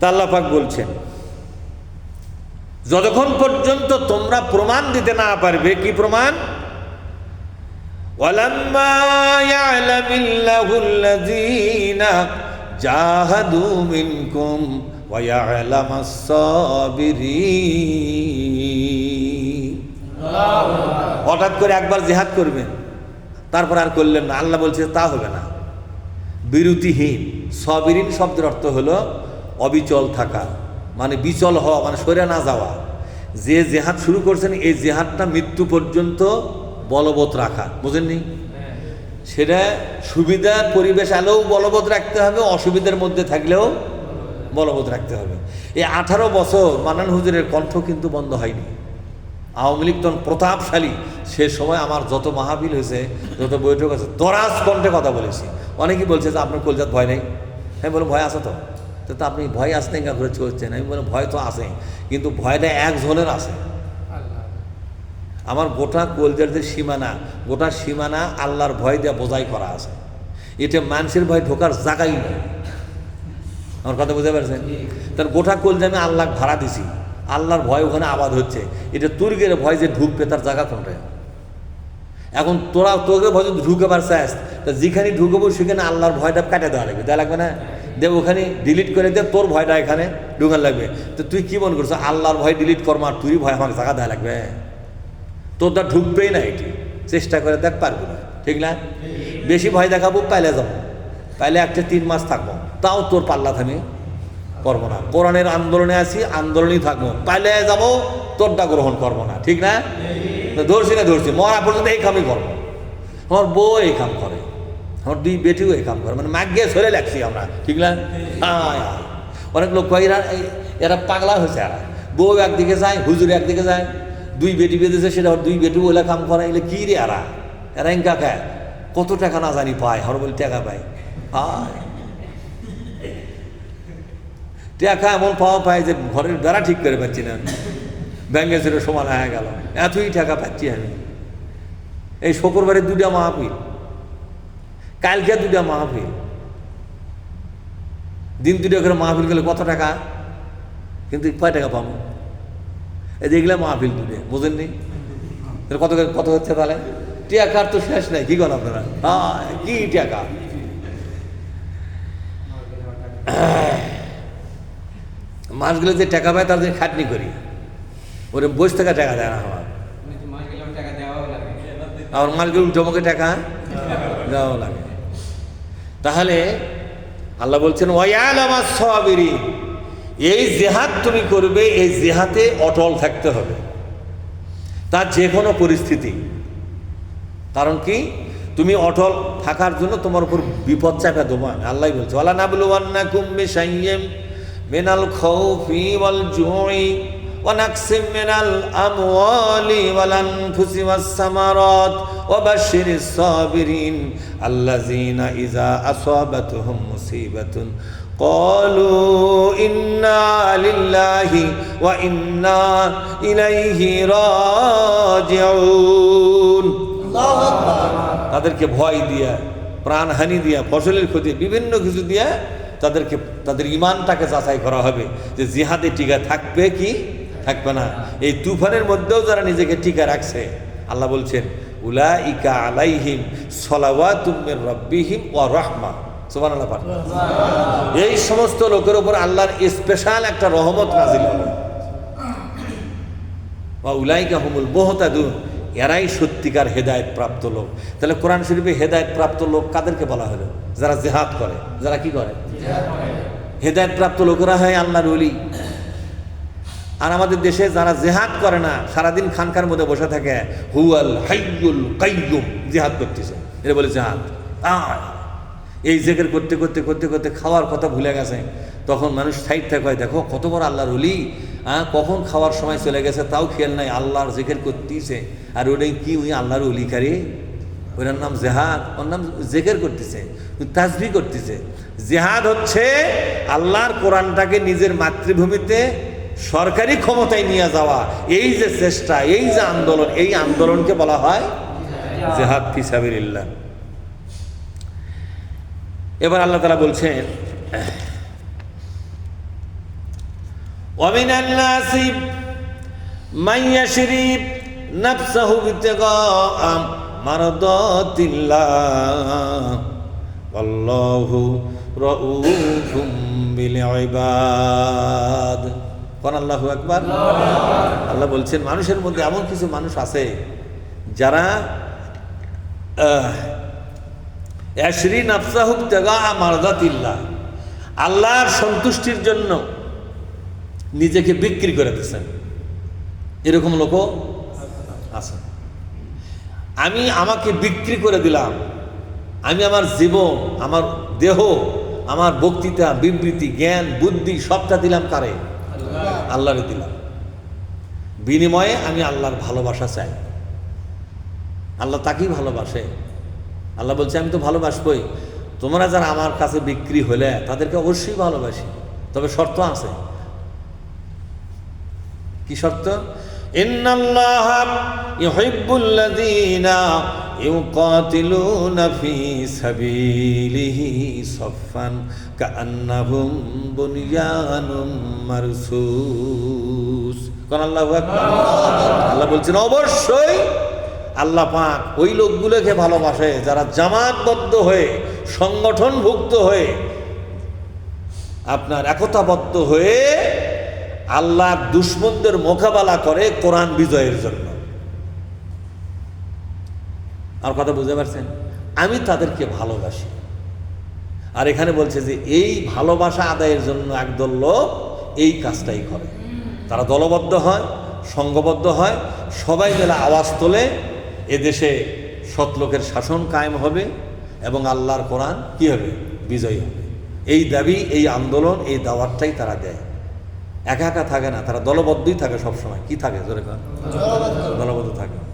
তাল্লাফাক বলছেন, যতক্ষণ পর্যন্ত তোমরা প্রমাণ দিতে না পারবে, কি প্রমাণ? হঠাৎ করে একবার জেহাদ করবেন, তারপর আর করলেন না। আল্লাহ বলছে, তা হবে না। বিরতিহীন। সবিরিন শব্দের অর্থ হলো অবিচল থাকা মানে বিচল হওয়া মানে সরে না যাওয়া। যে জেহাদ শুরু করছেন, এই জেহাদটা মৃত্যু পর্যন্ত বলবৎ রাখা। বুঝেননি? সেটা সুবিধার পরিবেশ আলেও বলবৎ রাখতে হবে, অসুবিধার মধ্যে থাকলেও বলবৎ রাখতে হবে। এই আঠারো বছর মানান হুজুরের কণ্ঠ কিন্তু বন্ধ হয়নি। আওয়ামী লীগ তখন প্রতাপশালী। সে সময় আমার যত মাহাবিল হয়েছে, যত বৈঠক আছে দরাজ কণ্ঠে কথা বলেছি। অনেকেই বলছে যে, আপনার কলজাত ভয় নেই? হ্যাঁ বললাম, ভয় আছে তো। তো তো আপনি ভয় আসতে না করে চলছেন। আমি বললাম, ভয় তো আছে কিন্তু ভয়টা এক জনের আছে আমার গোটা কলজার যে সীমানা, গোটা সীমানা আল্লাহর ভয় দেওয়া বোঝাই করা আছে। এটা মানুষের ভয় ঢোকার জায়গাই নেই। আমার কথা বুঝতে পারছেন? তার গোটা কলজা আমি আল্লাহ ভাড়া দিছি। আল্লাহর ভয় ওখানে আবাদ হচ্ছে। এটা তুর্গের ভয় যে ঢুকবে, তার জায়গা কোনটা? এখন তোরা তোকে ভয় যদি ঢুকে পারছিস, তা যেখানে ঢুকবো সেখানে আল্লাহর ভয়টা কাটে দেওয়া লাগবে। দেওয়া লাগবে না? দে ওখানে ডিলিট করে দে, তোর ভয়টা এখানে ঢুকান লাগবে। তো তুই কি মনে করছ আল্লাহর ভয় ডিলিট কর মার তুই ভয় আমাকে জায়গা দেওয়া লাগবে। তোর তা ঢুকবেই না এটি। চেষ্টা করে দেখ পারবি না। ঠিক না? বেশি ভয় দেখাবো, পাইলে যাব। পাইলে একটা তিন মাস থাকব। তাও তোর পাল্লা থামি করব না। কোরআনের আন্দোলনে আছি, আন্দোলনই থাকব। পাইলে যাব, তোরটা গ্রহণ করব না। ঠিক না? ধরছি না ধরছি, মরা পর্যন্ত এই কামই করব। আমার বউ এই কাম করে। আমার দুই বেটিও এই কাম করে মানে মাগ্যে সরে লাগছি আমরা। ঠিক না? আয়, আয়। অনেক লোক কয় এরা এরা পাগলা হয়েছে এরা। বউ একদিকে যায় হুজুর একদিকে যায়। দুই বেটি বেঁধেছে সেটা দুই বেটি ওলা কাম করে এলে কী রে এরা? এরা এঙ্কা খায় কত টাকা না জানি পায় হর বলে টাকা পায়। আয় টাকা এমন পাওয়া পায় যে ঘরের বেড়া ঠিক করে পাচ্ছি না। ব্যাঙ্গে ছিল সমান হয়ে গেল। এতই টাকা পাচ্ছি আমি। এই শুক্রবারে দুটা মাহফিল। কালকে দুটা মাহফিল। দিন দুটো করে মাহফিল গেলে কত টাকা? কিন্তু কয় টাকা পাবো? এই দেখলে মাহফিল দুটো বুঝেননি? তাহলে কত কত হচ্ছে তাহলে? টাকার তো শেষ নাই কি করেন আপনারা? হ্যাঁ কি টাকা মাসগুলো যে টাকা পায় তার জন্য খাটনি করি। ওরে বসে থাকা টাকা দেয় না আমার। আমার মাসগুলো উল্টো আমাকে টাকা দেওয়া লাগে। তাহলে আল্লাহ বলছেন ওয়াল আমার এই জেহাদ তুমি করবে, এই জেহাতে অটল থাকতে হবে। তার যে কোনো পরিস্থিতি। কারণ কি? তুমি অটল থাকার জন্য তোমার উপর বিপদ চাপা দোমান আল্লাহ বলছে ওয়ালা নাবলুয়ান্না কুম্বে সাইয়েম মিনাল খাউফি ওয়াল জুই। ونقص من الأموال والأنفس والثمرات وبشر الصابرين الذين إذا أصابتهم مصيبة قالوا إنا لله وإنا إليه راجعون তাদেরকে ভয় দিয়া প্রাণহানি দিয়া ফসলের ক্ষতি বিভিন্ন কিছু দিয়া তাদেরকে তাদের ইমানটাকে যাচাই করা হবে যে জিহাদে টিকা থাকবে কি থাকবে না। এই তুফানের মধ্যেও যারা নিজেকে টিকা রাখছে, আল্লাহ বলছেন উলা ইকা আলাইহিম সলাওয়া তুমের রব্বিহিম ও রহমা। সোমান আল্লাহ। এই সমস্ত লোকের উপর আল্লাহর স্পেশাল একটা রহমত নাজিল হবে। বা উলাইকা হুমুল মোহতাদুন। এরাই সত্যিকার হেদায়ত প্রাপ্ত লোক। তাহলে কোরআন শরীফে হেদায়ত প্রাপ্ত লোক কাদেরকে বলা হলো? যারা জেহাদ করে, যারা কি করে? হেদায়ত প্রাপ্ত লোকেরা হয় আল্লাহর অলি আর আমাদের দেশে যারা জেহাদ করে না, সারাদিন খানকার মধ্যে বসে থাকে, হুয়াল হাইয়ুল কাইয়ুম, জেহাদ করতেছে। এটা বলে জেহাদ। আয়। এই জেকের করতে করতে করতে করতে খাওয়ার কথা ভুলে গেছে। তখন মানুষ সাইড থেকে হয় দেখো, কত বড় আল্লাহর অলি হ্যাঁ কখন খাওয়ার সময় চলে গেছে, তাও খেয়াল নাই। আল্লাহর জেকের করতেছে। আর ওটাই কি উনি আল্লাহর অলি কারে? ওনার নাম জেহাদ। ওর নাম জেকের করতেছে। তাজবি করতেছে। জেহাদ হচ্ছে আল্লাহর কোরআনটাকে নিজের মাতৃভূমিতে সরকারি ক্ষমতায় নিয়ে যাওয়া এই যে চেষ্টা এই যে আন্দোলন এই আন্দোলনকে বলা হয় জেহাদ ফিসাবিল্লাহ এবার আল্লাহ তালা বলছেন ومن الناس من يشري نفسه ابتغاء مرضات الله والله رؤوف بالعباد কোন আল্লাহু আকবার? আল্লাহ বলছেন, মানুষের মধ্যে এমন কিছু মানুষ আছে যারা অ্যাশরি নাফসাহুক তেগা মারদাতিল্লাহ। আল্লাহর সন্তুষ্টির জন্য নিজেকে বিক্রি করে দিচ্ছেন এরকম লোকও আছে। আমি আমাকে বিক্রি করে দিলাম। আমি আমার জীবন, আমার দেহ, আমার বক্তৃতা, বিবৃতি, জ্ঞান, বুদ্ধি সবটা দিলাম কারে? আল্লাহরে দিলাম বিনিময়ে আমি আল্লাহর ভালোবাসা চাই। আল্লাহ তাকেই ভালোবাসে। আল্লাহ বলছে, আমি তো ভালোবাসবই। তোমরা যারা আমার কাছে বিক্রি হলে তাদেরকে অবশ্যই ভালোবাসি। তবে শর্ত আছে। কি শর্ত? সাবিলিহি আল্লাহ বলছেন, অবশ্যই আল্লাহ পাক ওই লোকগুলোকে ভালোবাসে যারা জামাতবদ্ধ হয়ে, সংগঠনভুক্ত হয়ে, আপনার একতাবদ্ধ হয়ে আল্লাহ দুশ্মনদের মোকাবেলা করে কোরআন বিজয়ের জন্য। আর কথা বুঝতে পারছেন? আমি তাদেরকে ভালোবাসি। আর এখানে বলছে যে, এই ভালোবাসা আদায়ের জন্য একদল লোক এই কাজটাই করে। তারা দলবদ্ধ হয় সংঘবদ্ধ হয়, সবাই মিলে আওয়াজ তোলে, এদেশে সৎলোকের শাসন কায়েম হবে এবং আল্লাহর কোরআন কি হবে? বিজয়ী হবে। এই দাবি, এই আন্দোলন, এই দাওয়াতটাই তারা দেয়। একা একা থাকে না, তারা দলবদ্ধই থাকে সবসময়। কি থাকে? জোরে দলবদ্ধ থাকে।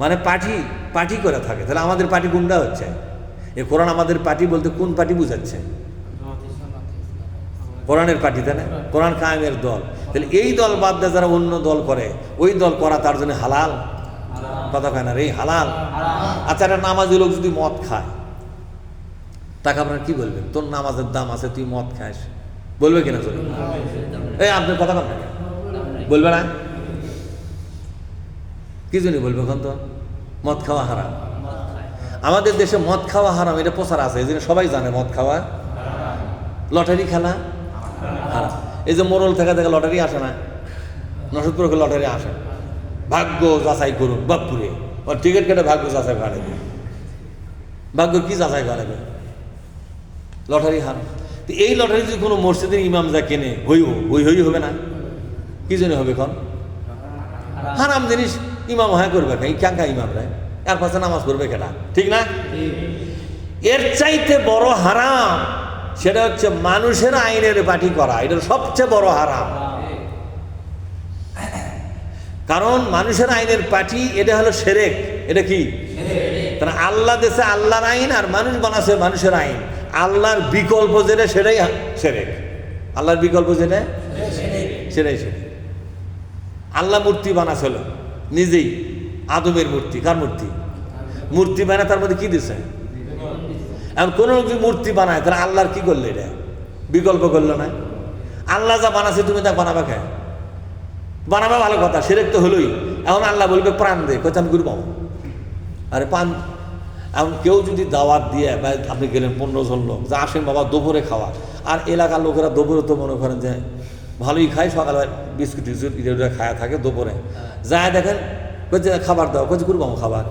মানে পার্টি পার্টি করে থাকে। তাহলে আমাদের পার্টি গুন্ডা হচ্ছে। এ কোরআন আমাদের পার্টি বলতে কোন পার্টি বুঝাচ্ছে? কোরআনের পার্টি তাই না? কোরআন কায়েমের দল। তাহলে এই দল বাদ দেয় যারা অন্য দল করে, ওই দল করা তার জন্য হালাল? কথা কয় না রে, হালাল? আচ্ছা একটা নামাজি লোক যদি মদ খায়, তাকে আপনার কি বলবেন? তোর নামাজের দাম আছে, তুই মদ খাস। বলবে কিনা তোর এই আপনি কথা বলবে না? কি জন্য বলবে এখন তো? মদ খাওয়া হারাম। আমাদের দেশে মদ খাওয়া হারাম, এটা প্রচার আছে, এই জন্য সবাই জানে মদ খাওয়া লটারি খেলা হারাম। এই যে মোরল থেকে থেকে লটারি আসে না নসদপুরকে লটারি আসে। ভাগ্য যাচাই করুন বাপুরে ওর টিকিট কেটে ভাগ্য যাচাই কাটাবে ভাগ্য কি যাচাই কাটাবে লটারি হার তো এই লটারি যদি কোনো মসজিদের ইমাম যা কেনে হই হই হই হবে না। কি জন্য হবে এখন? হারাম জিনিস। ইমাম হ্যাঁ করবে এই ক্যাঙ্কা ইমাম রে এর পাশে নামাজ পড়বে কেনা ঠিক না? এর চাইতে বড় হারাম সেটা হচ্ছে মানুষের আইনের পাঠি করা। এটা সবচেয়ে বড় হারাম। কারণ মানুষের আইনের পাঠি, এটা হলো সেরেক। এটা কি? কারণ আল্লাহ দেশে আল্লাহর আইন আর মানুষ বানাচ্ছে মানুষের আইন। আল্লাহর বিকল্প যেটা, সেটাই সেরেক। আল্লাহর বিকল্প যেটা? সেটাই সেরেক। আল্লাহ মূর্তি বানাছিল নিজেই আদমের মূর্তি, কার মূর্তি? মূর্তি বানায় তার মধ্যে কি দিছে? এখন কোনো লোক যদি মূর্তি বানায়, তাহলে আল্লাহর কি করলে এটা? বিকল্প করল না? আল্লাহ যা বানাছে তুমি তা বানাবা খায় বানাবা ভালো কথা, সেরেক তো হলোই। এখন আল্লাহ বলবে, প্রাণ দে কোথায় আমি গুরু পাবো আরে পান এখন কেউ যদি দাওয়াত দিয়ে, বা আপনি গেলেন পনেরো জন লোক, যা আসেন বাবা দুপুরে খাওয়া। আর এলাকার লোকেরা দুপুরে তো মনে করেন যে, ভালোই খায় সকালে বিস্কুট টিস্কুট খায়া থাকে দুপুরে। যায় দেখেন কচ্ছে খাবার দাও। কচ্ছে করব খাবার।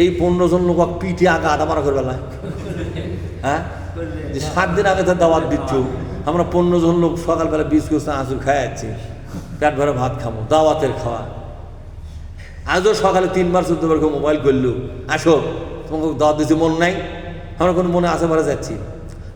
এই পনেরো জন লোক পিঠে আগা আদা মারা করবে না। হ্যাঁ? যে সাত দিন আগে তো দাওয়াত দিচ্ছ। আমরা পনেরো জন লোক সকালবেলা বিস্কুট আঁচুর খাই যাচ্ছি পেট ভরে ভাত খাব দাওয়াতের খাওয়া। আজও সকালে তিনবার, চোদ্দবার করে মোবাইল করল। আসো, তোমাকে দাওয়াত দিতে মন নাই? আমরা কোনো মনে আসে মারা যাচ্ছি।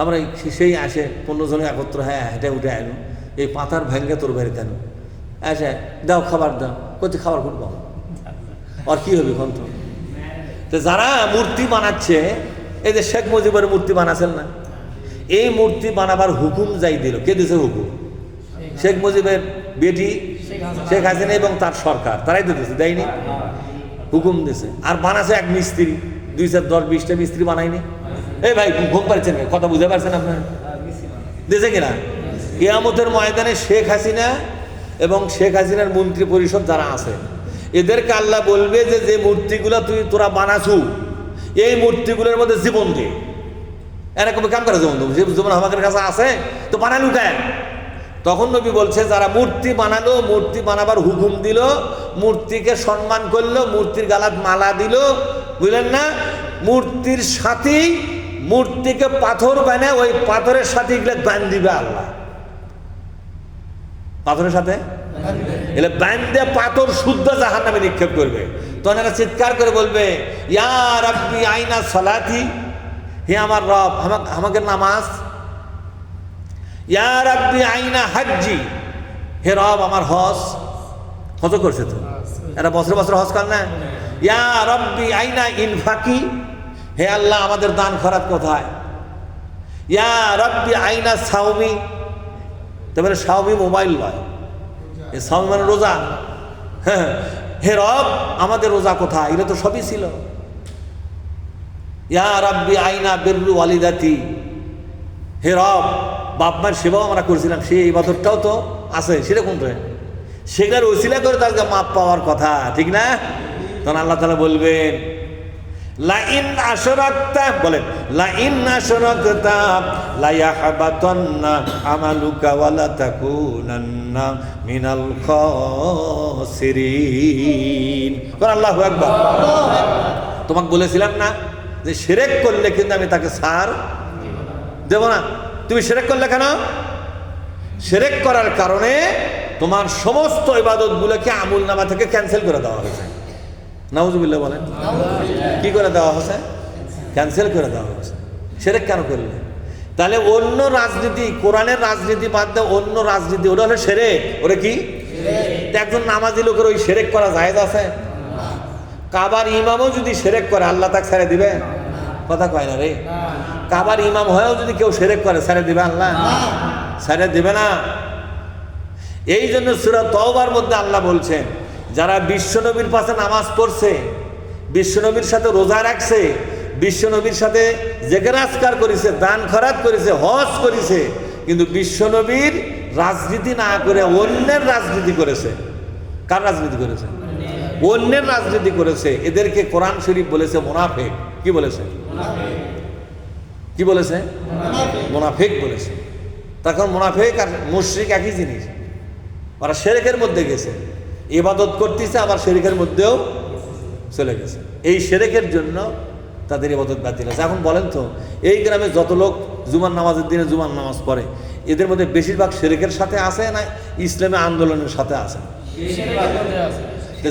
আমরা সেই আসে, পনেরো জনে একত্র হ্যাঁ হেঁটে উঠে আনো এই পাতার ভেঙ্গে তোর বাড়ি কেন? আসে, দাও, খাবার দাও। করছে খাবার করব আর কি হবে এখন তো? যারা মূর্তি বানাচ্ছে, এই যে শেখ মুজিবের মূর্তি বানাচ্ছেন না, এই মূর্তি বানাবার হুকুম যাই দিল। কে দিছে হুকুম? শেখ মুজিবের বেটি, শেখ হাসিনা এবং তার সরকার। তারাই তো দিয়েছে দেয়নি। হুকুম দিছে। আর বানাছে এক মিস্ত্রি, দুই চার দশ বিশটা মিস্ত্রি বানায়নি। এই ভাই, ঘুম পাচ্ছেন কথা বুঝতে পারছেন আপনার? দিয়েছে কিনা? কেয়ামতের ময়দানে শেখ হাসিনা এবং শেখ হাসিনার মন্ত্রী পরিষদ যারা আছে, এদেরকে আল্লাহ বলবে যে যে মূর্তিগুলো তুই, তোরা বানাছু এই মূর্তিগুলোর মধ্যে জীবন দে। এরকম কাম করে জীবন দেবো জীবন আমাদের কাছে আছে, তো বানালু কেন তখন নবী বলছে, যারা মূর্তি বানালো, মূর্তি বানাবার হুকুম দিল, মূর্তিকে সম্মান করল, মূর্তির গালাত মালা দিল, বুঝলেন না? মূর্তির সাথেই মূর্তিকে পাথর বানায়, ওই পাথরের সাথে এগুলো বান দিবে আল্লাহ। পাথরের সাথে? এলে বান্দে পাথর শুদ্ধ জাহান নামে নিক্ষেপ করবে। তখন এরা চিৎকার করে বলবে ইয়ার আপনি আইনা সালাতি? হে আমার রব, আমাকে নামাজ? ইয়ার আপনি আইনা হাজ্জি? হে রব, আমার হজ? হজ করছে তো? এরা বছর বছর হজ কর না? ইয়া রব্বি আইনা ইনফাকি? হে আল্লাহ, আমাদের দান খরাত কোথায়? ইয়া রব্বি আইনা সাউমি তারপরে সাউমি মোবাইল নয়। এ সাউমি মানে রোজা। হ্যাঁ হে রব, আমাদের রোজা কোথায়? এগুলো তো সবই ছিল। ইয়া রব্বি আইনা বেরু ওয়ালিদাতি। হে রব, বাপ মায়ের সেবাও আমরা করেছিলাম। সেই এই বছরটাও তো আছে, সেরকম রে সেগুলোর ওসিলা করে তাদেরকে মাপ পাওয়ার কথা, ঠিক না? তখন আল্লাহ তালা বলবেন লাইন আসরাক্তা বলেন, লাইন আসরাক্তা লায়াহবাতান্না, আমালুকা ওয়ালা তাকুনান্না মিনাল খাসিরিন। কোন আল্লাহু আকবার। তোমাকে বলেছিলাম না যে শিরক করলে কিন্তু আমি তাকে সার দেব না। তুমি সেরেক করলে কেন? সেরেক করার কারণে তোমার সমস্ত ইবাদতগুলোকে আমুল নামা থেকে ক্যান্সেল করে দেওয়া হয়েছে। নাউজুবিল্লাহ বলেন। কি করে দেওয়া হয়েছে? ক্যান্সেল করে দেওয়া হয়েছে। সেরেক কেন করলে? তাহলে অন্য রাজনীতি কোরআনের রাজনীতি বাদ দিয়ে অন্য রাজনীতি ওটা হলো সেরেক। ওরে কি? একজন নামাজি লোকের ওই সেরেক করা জায়েজ আছে? কাবার ইমামও যদি সেরেক করে আল্লাহ তাকে ছেড়ে দিবে? কথা কয় না রে। কাবার ইমাম হয়েও যদি কেউ সেরেক করে ছেড়ে দিবে আল্লাহ? ছেড়ে দিবে না। এই জন্য সুরা তওবার মধ্যে আল্লাহ বলছেন যারা বিশ্বনবীর পাশে নামাজ পড়ছে, বিশ্বনবীর সাথে রোজা রাখছে, বিশ্বনবীর সাথে জেকেরাজকার করেছে, দান খরাত করেছে, হজ করেছে, কিন্তু বিশ্বনবীর রাজনীতি না করে অন্যের রাজনীতি করেছে। কার রাজনীতি করেছে? অন্যের রাজনীতি করেছে। এদেরকে কোরআন শরীফ বলেছে মোনাফেক। কি বলেছে? কি বলেছে? মোনাফেক বলেছে। তখন মোনাফেক আর মুশ্রিক একই জিনিস। ওরা শেরেকের মধ্যে গেছে। ইবাদত করতেছে, আবার শেরেকের মধ্যেও চলে গেছে। এই শেরেকের জন্য তাদের ইবাদত বাতিল আছে এখন বলেন তো, এই গ্রামে যত লোক জুমার নামাজের দিনে জুমার নামাজ পড়ে, এদের মধ্যে বেশিরভাগ শেরেকের সাথে আছে না ইসলামী আন্দোলনের সাথে আছে?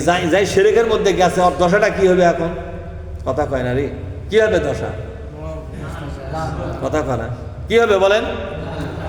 যাই যাই শেরেকের মধ্যে গেছে, ওর দশাটা কি হবে এখন? কথা কয় না রে। কি হবে দশা? কথা কয় না। কি হবে বলেন?